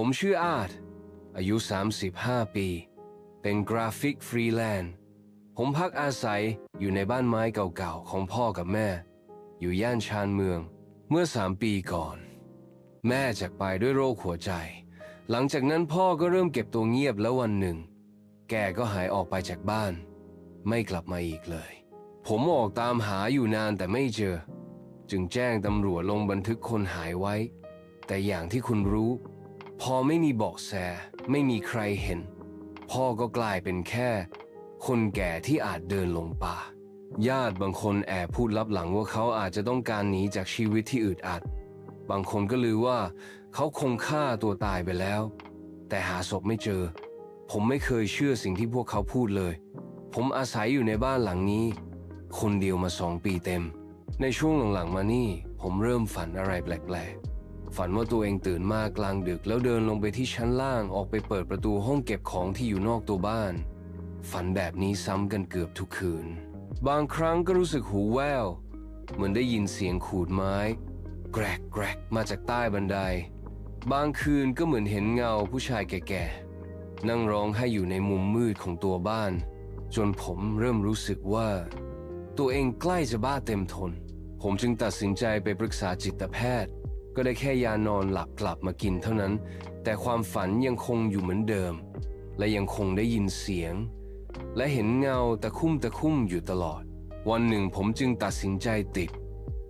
ผมชื่ออาร์ตอายุ 35 ปี เป็นกราฟิกฟรีแลนซ์ผมพักอาศัยอยู่ในบ้านไม้เก่าๆ ของพ่อกับแม่ อยู่ย่านชานเมืองเมื่อ3ปีก่อน แม่จากไปด้วยโรคหัวใจ หลังจากนั้นพ่อก็เริ่มเก็บตัวเงียบแล้ววันหนึ่ง แกก็หายออกไปจากบ้าน ไม่กลับมาอีกเลย ผมออกตามหาอยู่นานแต่ไม่เจอ จึงแจ้งตำรวจลงบันทึกคนหายไว้ แต่อย่างที่คุณรู้ พอไม่มีเบาะแส ไม่มีใครเห็น พ่อก็กลายเป็นแค่ คนแก่ที่อาจเดินลงป่า ญาติบางคนแอบพูดลับหลังว่าเขาอาจจะต้องการหนีจากชีวิตที่อึดอัด บางคนก็ลือว่า เขาคงฆ่าตัวตายไปแล้ว แต่หาศพไม่เจอ ผมไม่เคยเชื่อสิ่งที่พวกเขาพูดเลย ผมอาศัยอยู่ในบ้านหลังนี้ คนเดียวมาสองปีเต็ม ในช่วงหลังๆมานี่ ผมเริ่มฝันอะไรแปลกๆ ฝันว่าตัวเองตื่นมากลางดึกแล้วเดินลงไปที่ชั้นล่างออกไปเปิดประตูห้องเก็บของที่อยู่นอกตัวบ้าน ฝันแบบนี้ซ้ำกันเกือบทุกคืน บางครั้งก็รู้สึกหูแว่วเหมือนได้ยินเสียงขูดไม้ แกรกแกรกมาจากใต้บันได บางคืนก็เหมือนเห็นเงาผู้ชายแก่ๆ นั่งร้องให้อยู่ในมุมมืดของตัวบ้าน จนผมเริ่มรู้สึกว่า ตัวเองใกล้จะบ้าเต็มทน ผมจึงตัดสินใจไปปรึกษาจิตแพทย์ ก็ได้แค่ยานอนหลับกลับมากินเท่านั้น แต่ความฝันยังคงอยู่เหมือนเดิม และยังคงได้ยินเสียง และเห็นเงาตะคุ่มตะคุ่มอยู่ตลอด วันหนึ่งผมจึงตัดสินใจติด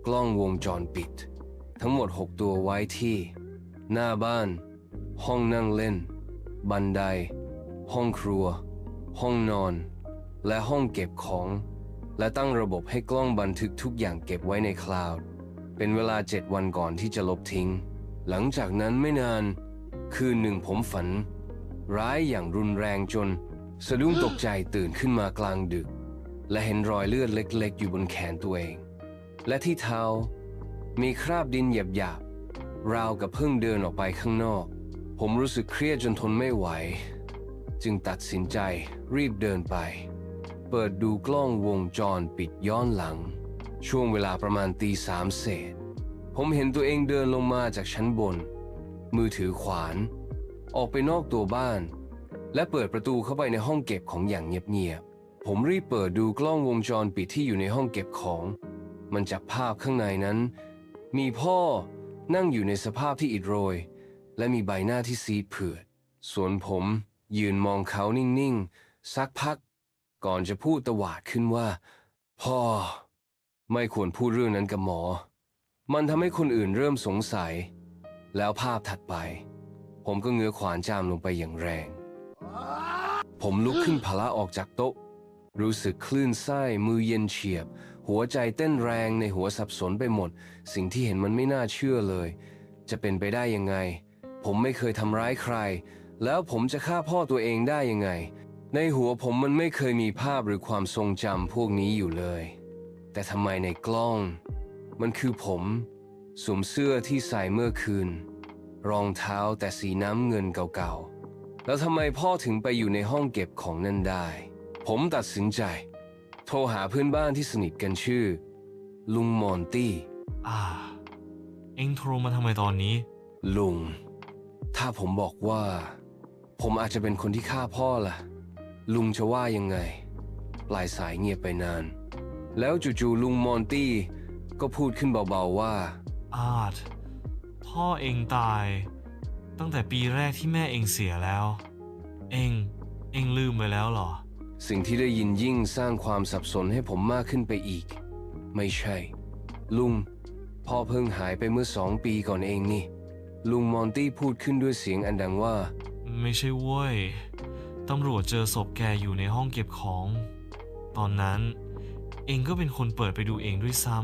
กล้องวงจรปิด ทั้งหมด 6 ตัวไว้ที่ หน้าบ้าน ห้องนั่งเล่น บันได ห้องครัว ห้องนอน และห้องเก็บของ และตั้งระบบให้กล้องบันทึกทุกอย่างเก็บไว้ในคลาวด์ เป็นเวลาเจ็ดวันก่อนที่จะลบทิ้ง หลังจากนั้นไม่นาน คืนหนึ่งผมฝัน ร้ายอย่างรุนแรงจน สะดุ้งตกใจตื่นขึ้นมากลางดึก และเห็นรอยเลือดเล็ก ๆ อยู่บนแขนตัวเอง และที่เท้า มีคราบดินหยาบๆราวกับเพิ่งเดินออกไปข้างนอก ผมรู้สึกเครียดจนทนไม่ไหว จึงตัดสินใจรีบเดินไป เปิดดูกล้องวงจรปิดย้อนหลัง ช่วงเวลาประมาณตีสามเศษ ผมเห็นตัวเองเดินลงมาจากชั้นบน มือถือขวาน ออกไปนอกตัวบ้าน และเปิดประตูเข้าไปในห้องเก็บของอย่างเงียบๆ ผมรีบเปิดดูกล้องวงจรปิดที่อยู่ในห้องเก็บของ มันจับภาพข้างในนั้น มีพ่อนั่งอยู่ในสภาพที่อิดโรย และมีใบหน้าที่ซีดเผือด ส่วนผมยืนมองเขานิ่งๆ สักพัก ก่อนจะพูดตวาดขึ้นว่า พ่อ ไม่ควรพูดเรื่องนั้นกับหมอ มันทำให้คนอื่นเริ่มสงสัย แล้วภาพถัดไป ผมก็เงื้อขวานจามลงไปอย่างแรง ผมลุกขึ้นพละออกจากโต๊ะ รู้สึกคลื่นไส้มือเย็นเฉียบ หัวใจเต้นแรงในหัวสับสนไปหมด สิ่งที่เห็นมันไม่น่าเชื่อเลย จะเป็นไปได้ยังไง ผมไม่เคยทำร้ายใคร แล้วผมจะฆ่าพ่อตัวเองได้ยังไง ในหัวผมมันไม่เคยมีภาพหรือความทรงจำพวกนี้อยู่เลย แต่ทำไมในกล้อง มันคือผมสวมเสื้อที่ใส่เมื่อคืน รองเท้าแต่สีน้ำเงินเก่าๆ แล้วทำไมพ่อถึงไปอยู่ในห้องเก็บของนั่นได้ ผมตัดสินใจ โทรหาเพื่อนบ้านที่สนิทกันชื่อ ลุงมอนตี้ อ่า เอ็งโทรมาทำไมตอนนี้ ลุง ถ้าผมบอกว่า ผมอาจจะเป็นคนที่ฆ่าพ่อล่ะ ลุงจะว่ายังไงปลายสายเงียบไปนาน แล้วจู่ๆลุงมอนตี้ก็พูดขึ้นเบาๆว่า อาร์ตพ่อเอ็งตาย ตั้งแต่ปีแรกที่แม่เอ็งเสียแล้ว เอ็งเอ็งลืมไปแล้วเหรอ สิ่งที่ได้ยินยิ่งสร้างความสับสนให้ผมมากขึ้นไปอีก ไม่ใช่ ลุง พ่อเพิ่งหายไปเมื่อสองปีก่อนเองนี่ ลุงมอนตี้พูดขึ้นด้วยเสียงอันดังว่า ไม่ใช่เว้ยตำรวจเจอศพแกอยู่ในห้องเก็บของ ตอนนั้น เองก็เป็นคนเปิดไปดูเองด้วยซ้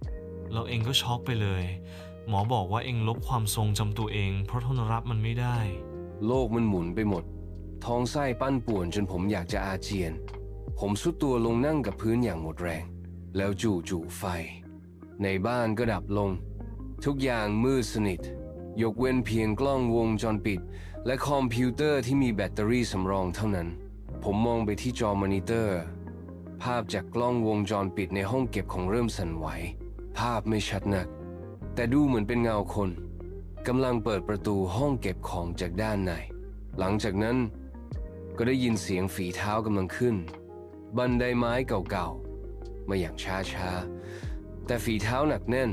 ำแล้วเองก็ช็อกไปเลย หมอบอกว่าเองลบความทรงจำตัวเอง เพราะทนรับมันไม่ได้ โลกมันหมุนไปหมด ท้องไส้ปั้นป่วนจนผมอยากจะอาเจียน ผมสุดตัวลงนั่งกับพื้นอย่างหมดแรง แล้วจู่จู่ๆไฟ ในบ้านก็ดับลง ทุกอย่างมืดสนิท ยกเว้นเพียงกล้องวงจรปิด และคอมพิวเตอร์ที่มีแบตเตอรี่สำรองเท่านั้น ผมมองไปที่จอมอนิเตอร์ ภาพจากกล้องวงจรปิดในห้องเก็บของเริ่มสั่นไหว ภาพไม่ชัดนัก แต่ดูเหมือนเป็นเงาคนกำลังเปิดประตูห้องเก็บของจากด้านใน หลังจากนั้นก็ได้ยินเสียงฝีเท้ากำลังขึ้น บันไดไม้เก่าๆ มาอย่างช้าๆ แต่ฝีเท้าหนักแน่น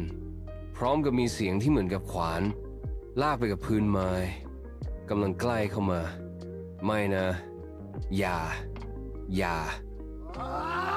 พร้อมกับมีเสียงที่เหมือนกับขวาน ลากไปกับพื้นไม้กำลังใกล้เข้ามา ไม่นะ อย่า อย่า Ah!